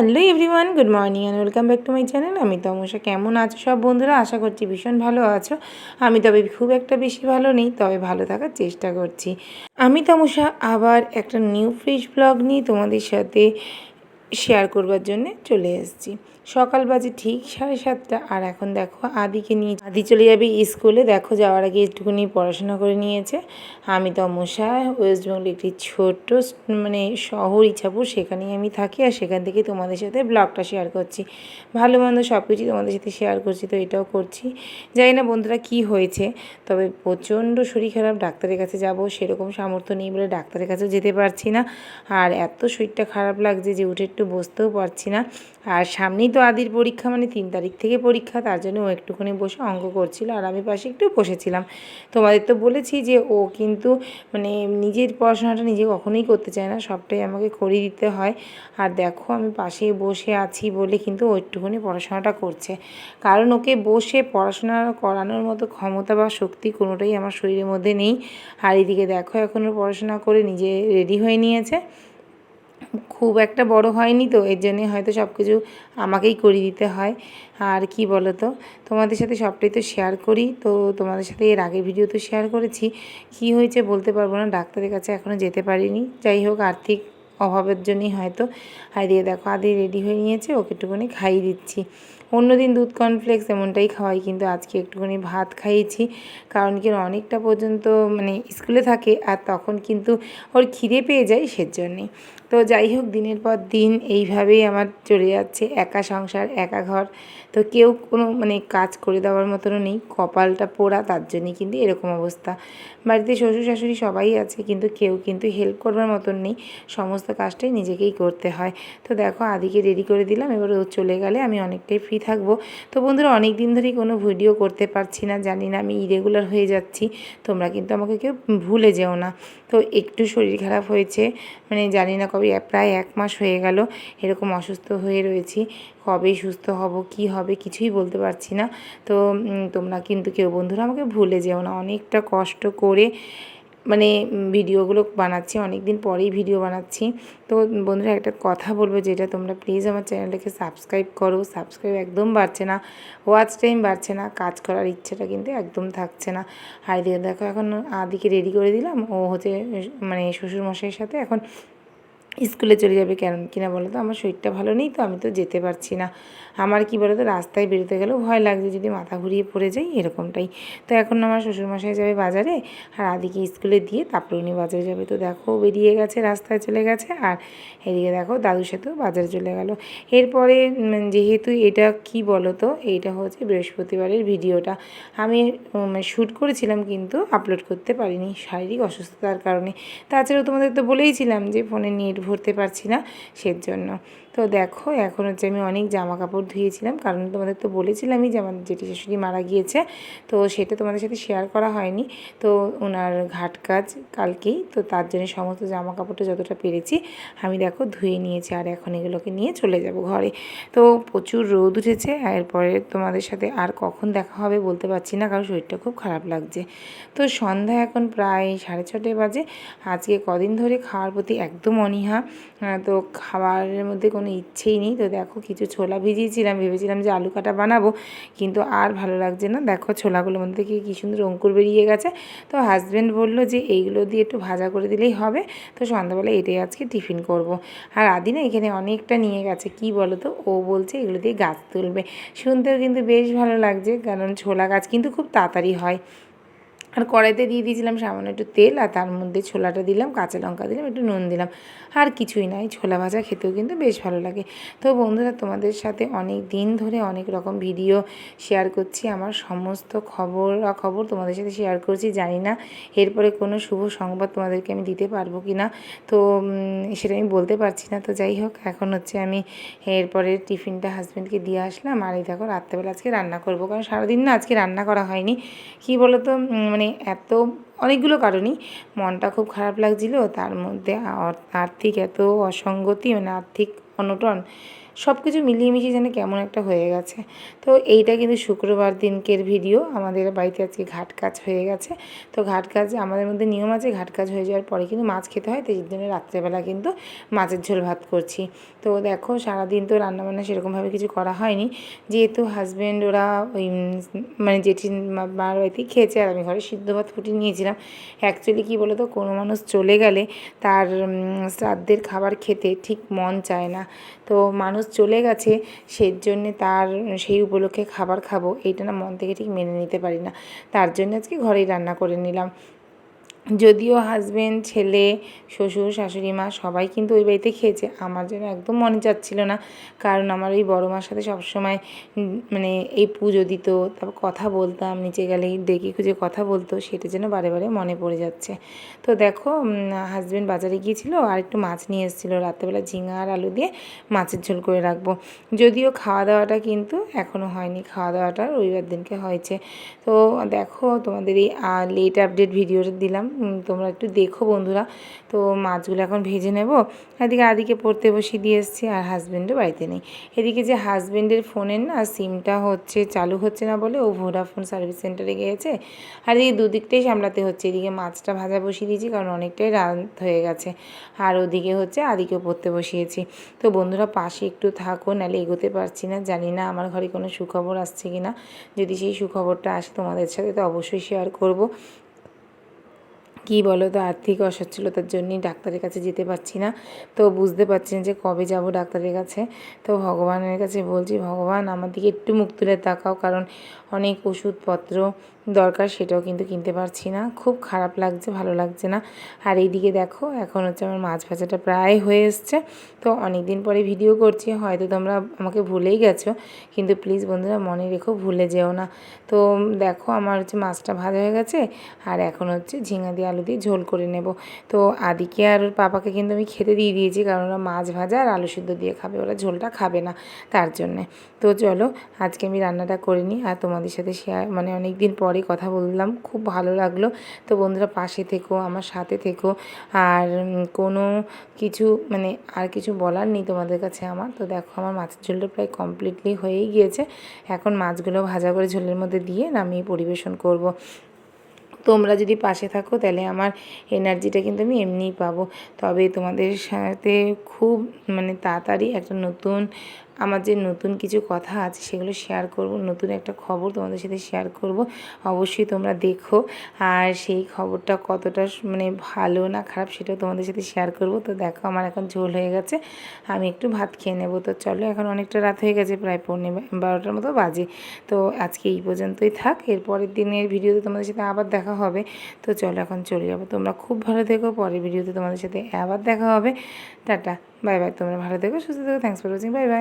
Hello everyone, good morning and welcome back to my channel আমি তমসা কেমন আছো সব বন্ধুরা? আশা করছি ভীষণ ভালো আছো। আমি তবে খুব একটা বেশি ভালো নেই, তবে ভালো থাকার চেষ্টা করছি। আমি তমসা আবার একটা নিউ ফ্রিজ ব্লগ নিয়ে তোমাদের সাথে শেয়ার করবার জন্যে চলে এসেছি। সকাল বাজে ঠিক সাড়ে সাতটা, আর এখন দেখো আদিকে নিয়ে আদি চলে যাবে স্কুলে। দেখো যাওয়ার আগে একটুখানি পড়াশোনা করে নিয়েছে। আমি তমসা ওয়েস্ট বেঙ্গল একটি ছোট্ট মানে শহর ইচ্ছাপুর সেখানেই আমি থাকি, আর সেখান থেকে তোমাদের সাথে ব্লগটা শেয়ার করছি। ভালো মন্দ সব কিছুই তোমাদের সাথে শেয়ার করছি, তো এটাও করছি। জানি না বন্ধুরা কি হয়েছে, তবে প্রচণ্ড শরীর খারাপ, ডাক্তারের কাছে যাব সেরকম সামর্থ্য নেই বলে ডাক্তারের কাছেও যেতে পারছি না। আর এত শরীরটা খারাপ লাগছে যে উঠে একটু বসতেও পারছি না। আর সামনেই তো আদির পরীক্ষা মানে তিন তারিখ থেকে পরীক্ষা, তার জন্য ও একটুখানি বসে অঙ্ক করছিল আর আমি পাশে একটু বসেছিলাম। তোমাদের তো বলেছি যে ও কিন্তু মানে নিজের পড়াশোনাটা নিজে কখনোই করতে চায় না, সবটাই আমাকে করিয়ে দিতে হয়। আর দেখো আমি পাশে বসে আছি বলে কিন্তু ও একটুখানি পড়াশোনাটা করছে। কারণ ওকে বসে পড়াশোনা করানোর মতো ক্ষমতা বা শক্তি কোনোটাই আমার শরীরের মধ্যে নেই। আর এদিকে দেখো এখনও পড়াশোনা করে নিজে রেডি হয়ে নিয়েছে। খুব একটা বড় হয়নি তো, এর জন্যে হয়তো সব কিছু আমাকেই করিয়ে দিতে হয়। আর কি বলো তো তোমাদের সাথে সবটাই তো শেয়ার করি, তো তোমাদের সাথে এর আগে ভিডিও তো শেয়ার করেছি। কি হয়েছে বলতে পারব না, ডাক্তারের কাছে এখনও যেতে পারিনি। যাই হোক, আর্থিক অভাবের জন্যই হয়তো। আর দিয়ে দেখো, আদি রেডি হয়ে নিয়েছে, ওকে একটুখানি খাইয়ে দিচ্ছি। অন্যদিন দুধ কর্নফ্লেক্স এমনটাই খাওয়াই, কিন্তু আজকে একটুখানি ভাত খাইয়েছি। কারণ কি, অনেকটা পর্যন্ত মানে স্কুলে থাকে, আর তখন কিন্তু ওর খিদে পেয়ে যায় সেজন্যে তো যাই হোক, দিনের পর দিন এইভাবেই আমার চলে যাচ্ছে, একা সংসার, একা ঘর। তো কেউ কোনো মানে কাজ করে দেওয়ার মতনও নেই, কপালটা পোড়া, তার জন্যই কিন্তু এরকম অবস্থা। বাড়িতে শ্বশুর শাশুড়ি সবাই আছে, কিন্তু কেউ কিন্তু হেল্প করবার মতন নেই। সমস্ত কাজটাই নিজেকেই করতে হয়। তো দেখো, আদিকে রেডি করে দিলাম, এবার ও চলে গেলে আমি অনেকটাই ফ্রি থাকব। তো বন্ধুরা অনেক দিন ধরেই কোনো ভিডিও করতে পারছি না, জানি না আমি ইরেগুলার হয়ে যাচ্ছি। তোমরা কিন্তু আমাকে কেউ ভুলে যেও না। তো একটু শরীর খারাপ হয়েছে মানে জানি না কবে, প্রায় এক মাস হয়ে গেল, এরকম অসুস্থ হয়ে রয়েছি। কবে সুস্থ হব, কি হবে কিছুই বলতে পারছি না। তো তোমরা কিন্তু কেউ বন্ধুরা আমাকে ভুলে যেও না, অনেকটা কষ্ট মানে ভিডিওগুলো বানাচ্ছি অনেক দিন পরেই ভিডিও বানাচ্ছি। তো বন্ধুরা একটা কথা বলব যেটা, তোমরা প্লিজ আমার চ্যানেলটাকে সাবস্ক্রাইব করো। সাবস্ক্রাইব একদম বাড়ছে না ওয়াচ টাইম বাড়ছে না, কাজ করার ইচ্ছেটা কিন্তু একদম থাকছে না। আর দেখো এখন আদিকে রেডি করে দিলাম। ও হচ্ছে মানে শ্বশুরমশাইয়ের সাথে এখন স্কুলে চলে যাবে কেন, কিনা বলো তো? আমার শরীরটা ভালো নেই তো, আমি তো যেতে পারছি না। আমার কি বলো তো, রাস্তায় বেরোতে গেলেও ভয় লাগছে, যদি মাথা ঘুরিয়ে পড়ে যাই, এরকমটাই। তো এখন আমার শ্বশুরমশাই যাবে বাজারে, আর আদিকে স্কুলে দিয়ে তারপরে উনি বাজারে যাবে। তো দেখো বেরিয়ে গেছে, রাস্তায় চলে গেছে, আর এদিকে দেখো, দাদুর সাথেও বাজারে চলে গেল। এরপরে যেহেতু এটা কি বলো তো, এইটা হচ্ছে বৃহস্পতিবারের ভিডিওটা। আমি শ্যুট করেছিলাম, কিন্তু আপলোড করতে পারিনি, শারীরিক অসুস্থতার কারণে। তাছাড়াও তোমাদের তো বলেইছিলাম যে, ফোনে নেট ভরতে পারছি না সেজন্য। তো দেখো, এখন হচ্ছে আমি অনেক জামা কাপড় ধুয়েছিলাম। কারণ তোমাদের তো বলেছিলামই যে আমার জেঠি শাশুড়ি মারা গিয়েছে, তো সেটা তোমাদের সাথে শেয়ার করা হয়নি। তো ওনার ঘাট কাজ কালকেই, তো তার জন্য সমস্ত জামা কাপড়টা যতটা পেরেছি, আমি দেখো ধুয়ে নিয়েছি আর এখন এগুলোকে নিয়ে চলে যাব ঘরে। তো প্রচুর রোদ উঠেছে, এরপরে তোমাদের সাথে আর কখন দেখা হবে বলতে পারছি না, কারণ শরীরটা খুব খারাপ লাগছে। তো সন্ধ্যা এখন প্রায় সাড়ে ছটায় বাজে, আজকে কদিন ধরে খাওয়ার প্রতি একদম অনীহা। তো খাবারের মধ্যে কোনো ইচ্ছেই নেই। তো দেখো কিছু ছোলা ভিজিয়েছিলাম, ভেবেছিলাম যে আলু কাটা বানাবো, কিন্তু আর ভালো লাগছে না। দেখো ছোলাগুলোর মধ্যে থেকে কী সুন্দর অঙ্কুর বেরিয়ে গেছে। তো হাজব্যান্ড বলল যে এইগুলো দিয়ে একটু ভাজা করে দিলেই হবে। তো সন্ধ্যাবেলা এটাই আজকে টিফিন করব। আর আদি না এখানে অনেকটা নিয়ে গেছে, কি বলো তো ও বলছে এগুলো দিয়ে গাছ তুলবে। শুনতেও কিন্তু বেশ ভালো লাগছে, কারণ ছোলা গাছ কিন্তু খুব তাড়াতাড়ি হয়। আর কড়াইতে দিয়ে দিয়েছিলাম সামান্য একটু তেল আর তার মধ্যে ছোলাটা দিলাম, কাঁচা লঙ্কা দিলাম, একটু নুন দিলাম। আর কিছুই নাই ছোলা ভাজা খেতেও কিন্তু বেশ ভালো লাগে। তো বন্ধুরা, তোমাদের সাথে অনেক দিন ধরে অনেক রকম ভিডিও শেয়ার করছি, আমার সমস্ত খবর খবর তোমাদের সাথে শেয়ার করছি, জানি না এরপরে কোনো শুভ সংবাদ তোমাদেরকে আমি দিতে পারব কি না। তো সেটা আমি বলতে পারছি না, তো যাই হোক, এখন হচ্ছে আমি এরপরে টিফিনটা হাজব্যান্ডকে দিয়ে আসলাম। আর এই দেখো, রাত্রেবেলা আজকে রান্না করব, কারণ সারাদিন না আজকে রান্না করা হয়নি। কী বলো তো মানে এত অনেকগুলো কারণই। মনটা খুব খারাপ লাগছিল, তার মধ্যে আর্থিক এত অসঙ্গতি মানে আর্থিক অনটন সব কিছু মিলিয়ে মিশিয়ে যেন কেমন একটা হয়ে গেছে। তো এইটা কিন্তু শুক্রবার দিনকের ভিডিও। আমাদের বাড়িতে আজকে ঘাট কাজ হয়ে গেছে। তো ঘাট কাজ, আমাদের মধ্যে নিয়ম আছে ঘাট কাজ হয়ে যাওয়ার পরে কিন্তু মাছ খেতে হয়। তো এই জন্য রাত্রেবেলা কিন্তু মাছের ঝোল ভাত করছি। তো দেখো, সারাদিন তো রান্নাবান্না সেরকমভাবে কিছু করা হয়নি। যেহেতু হাজব্যান্ড ওরা ওই মানে জেঠি মার বাড়িতেই খেয়েছে আর আমি ঘরে সিদ্ধ ভাত ফুটিয়ে নিয়েছিলাম। অ্যাকচুয়ালি কী বলো তো কোনো মানুষ চলে গেলে তার শ্রাদ্ধের খাবার খেতে ঠিক মন চায় না। তো মানুষ চলে গেছে সেই জন্যে তার, সেই উপলক্ষে খাবার খাব, এইটা না মন থেকে ঠিক মেনে নিতে পারি না। তার জন্য আজকে ঘরেই রান্না করে নিলাম। যদিও হাজবেন্ড ছেলে, শ্বশুর, শাশুড়ি, মা সবাই কিন্তু ওই বাড়িতে খেয়েছে। আমার যেন একদম মনে যাচ্ছিল না। কারণ আমার ওই বড় মার সাথে সবসময় মানে এই পুজো দিত, তারপর কথা বলতাম, নিচে গেলেই ডেকে খুঁজে কথা বলতো, সেটা যেন বারে বারে মনে পড়ে যাচ্ছে। তো দেখো হাজব্যান্ড বাজারে গিয়েছিল, আর একটু মাছ নিয়ে এসেছিল। রাত্রেবেলা ঝিঙা আর আলু দিয়ে মাছের ঝোল করে রাখব। যদিও খাওয়া দাওয়াটা কিন্তু এখনও হয়নি। খাওয়া দাওয়াটা রবিবার দিনকে হয়েছে। তো দেখো, তোমাদের এই লেট আপডেট ভিডিওটা দিলাম। তোমরা একটু দেখো বন্ধুরা। তো মাছগুলো এখন ভেজে নেব। এদিকে আদিকে পড়তে বসিয়ে দিয়ে এসেছি, আর হাজব্যান্ডও বাড়িতে নেই। এদিকে যে হাজব্যান্ডের ফোনের না সিমটা হচ্ছে, চালু হচ্ছে না বলে ও ভোডাফোন সার্ভিস সেন্টারে গিয়েছে। আর এদিকে দুদিকটাই সামলাতে হচ্ছে। এদিকে মাছটা ভাজা বসিয়ে দিয়েছি, কারণ অনেকটাই রাত হয়ে গেছে। আর ওদিকে হচ্ছে আদিকেও পড়তে বসিয়েছি। তো বন্ধুরা, পাশে একটু থাকো, নাহলে এগোতে পারছি না। জানি না আমার ঘরে কোনো সুখবর আসছে কি না যদি সেই সুখবরটা আসে তোমাদের সাথে, তো অবশ্যই শেয়ার করব। কি বলো তো, আর্থিক অসচ্ছলতার জন্যই ডাক্তারের কাছে যেতে পারছি না। তো বুঝতে পারছি না যে কবে যাব ডাক্তারের কাছে। তো ভগবানের কাছে বলছি, ভগবান, আমার দিকে একটু মুখ তুলে তাকাও, কারণ অনেক ওষুধপত্র দরকার, সেটাও কিন্তু কিনতে পারছি না। খুব খারাপ লাগছে, ভালো লাগছে না। আর এইদিকে দেখো, এখন হচ্ছে আমার মাছ ভাজাটা প্রায় হয়ে এসছে। তো অনেক দিন পরে ভিডিও করছি, হয়তো তোমরা আমাকে ভুলেই গেছো, কিন্তু প্লিজ বন্ধুরা মনে রেখো, ভুলে যেও না। তো দেখো, আমার হচ্ছে মাছটা ভাজা হয়ে গেছে, আর এখন হচ্ছে ঝিঙা দিয়ে আলু দিয়ে ঝোল করে নেব। তো আদিকে আর ওর পাপাকে কিন্তু আমি খেতে দিয়ে দিয়েছি, কারণ ওরা মাছ ভাজা আর আলু সিদ্ধ দিয়ে খাবে, ওরা ঝোলটা খাবে না তার জন্যে। তো চলো, আজকে আমি রান্নাটা করে নিই আর তোমাদের সাথে শেয়ার মানে অনেক দিন পরে কথা বললাম, খুব ভালো লাগল। তো বন্ধুরা পাশে থেকো, আমার সাথে থেকো। আর কোনো কিছু মানে আর কিছু বলার নেই তোমাদের কাছে আমার। তো দেখো, আমার মাছের ঝোলটা প্রায় কমপ্লিটলি হয়েই গিয়েছে। এখন মাছগুলো ভাজা করে ঝোলের মধ্যে দিয়ে নামিয়ে পরিবেশন করব। তোমরা যদি পাশে থাকো, তাহলে আমার এনার্জিটা কিন্তু আমি এমনিই পাবো। তবে তোমাদের সাথে খুব মানে তাড়াতাড়ি একটা নতুন আমার যে নতুন কিছু কথা আছে সেগুলো শেয়ার করব, নতুন একটা খবর তোমাদের সাথে শেয়ার করব, অবশ্যই তোমরা দেখো। আর সেই খবরটা কতটা মানে ভালো না খারাপ সেটাও তোমাদের সাথে শেয়ার করব। তো দেখো আমার এখন ঝোল হয়ে গেছে, আমি একটু ভাত খেয়ে নেব। তো চলো এখন অনেকটা রাত হয়ে গেছে, প্রায় পৌনে বারোটার মতো বাজে। তো আজকে এই পর্যন্তই থাক এর পরের দিনের ভিডিওতে তোমাদের সাথে আবার দেখা হবে। তো চলো এখন চলে যাব। তোমরা খুব ভালো থেকো, পরের ভিডিওতে তোমাদের সাথে আবার দেখা হবে। টাটা, বাই বাই, তোমরা ভালো থেকো, সুস্থ থেকো thanks for watching bye bye.